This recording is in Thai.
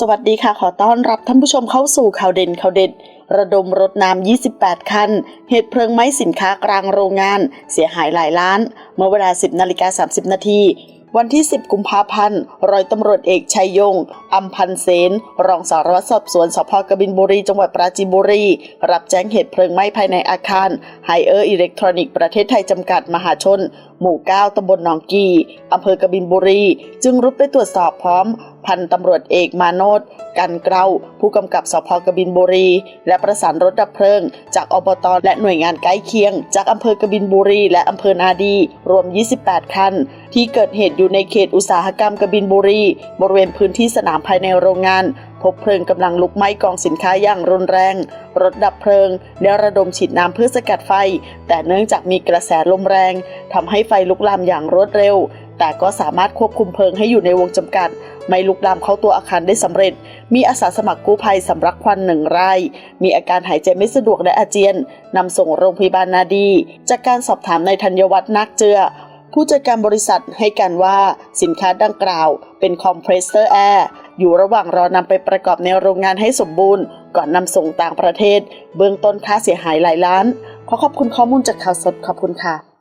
สวัสดีค่ะ ขอต้อนรับท่านผู้ชมเข้าสู่ข่าวเด่นข่าวเด็ด ระดมรถน้ำ 28 คัน เหตุเพลิงไหม้สินค้ากลางโรงงาน เสียหายหลายล้าน เมื่อเวลา 10นาฬิกา30 นาทีวันที่ 10 กุมภาพันธ์ร้อยตำรวจเอกชัยยง อัมพันเสน รองสารวัตรสอบสวนสพกบินบุรี จังหวัดปราจีนบุรี รับแจ้งเหตุเพลิงไหม้ภายในอาคารไฮเออร์อิเล็กทรอนิกส์ประเทศไทยจำกัดมหาชน หมู่ 9ตำบลหนองกี อำเภอกบินบุรี จึงรุดไปตรวจสอบพร้อม พันตำรวจเอกมาโนดกันเกลาผู้กำกับสพกบินบุรี และประสานรถดับเพลิง จากอบตและหน่วยงานใกล้เคียง จากอำเภอกบินบุรี และอำเภอนาดี รวม 28 คัน ที่เกิดเหตุอยู่ในเขตอุตสาหกรรมกบินบุรี บริเวณพื้นที่สนามภายในโรงงานพบเพลิงกำลังลุกไหม้กองสินค้าอย่างรุนแรง รถดับเพลิงได้ระดมฉีดน้ำเพื่อสกัดไฟ แต่เนื่องจากมีกระแสลมแรงทำให้ไฟลุกลามอย่างรวดเร็ว แต่ก็สามารถควบคุมเพลิงให้อยู่ในวงจำกัด ไม่ลุกลามเข้าตัวอาคารได้สำเร็จ มีอาสาสมัครกู้ภัยสำรักควันหนึ่งราย มีอาการหายใจไม่สะดวกและอาเจียนนำส่งโรงพยาบาลนาดี จากการสอบถามในายธัญวัฒน์นักเจือผู้จัดการบริษัทให้การว่าสินค้าดังกล่าว เป็นคอมเพรสเซอร์แอร์อยู่ระหว่างรอนำไปประกอบในโรงงานให้สมบูรณ์ ก่อนนำส่งต่างประเทศ เบื้องต้นค่าเสียหายหลายล้าน ขอขอบคุณข้อมูลจากข่าวสดขอบคุณค่ะ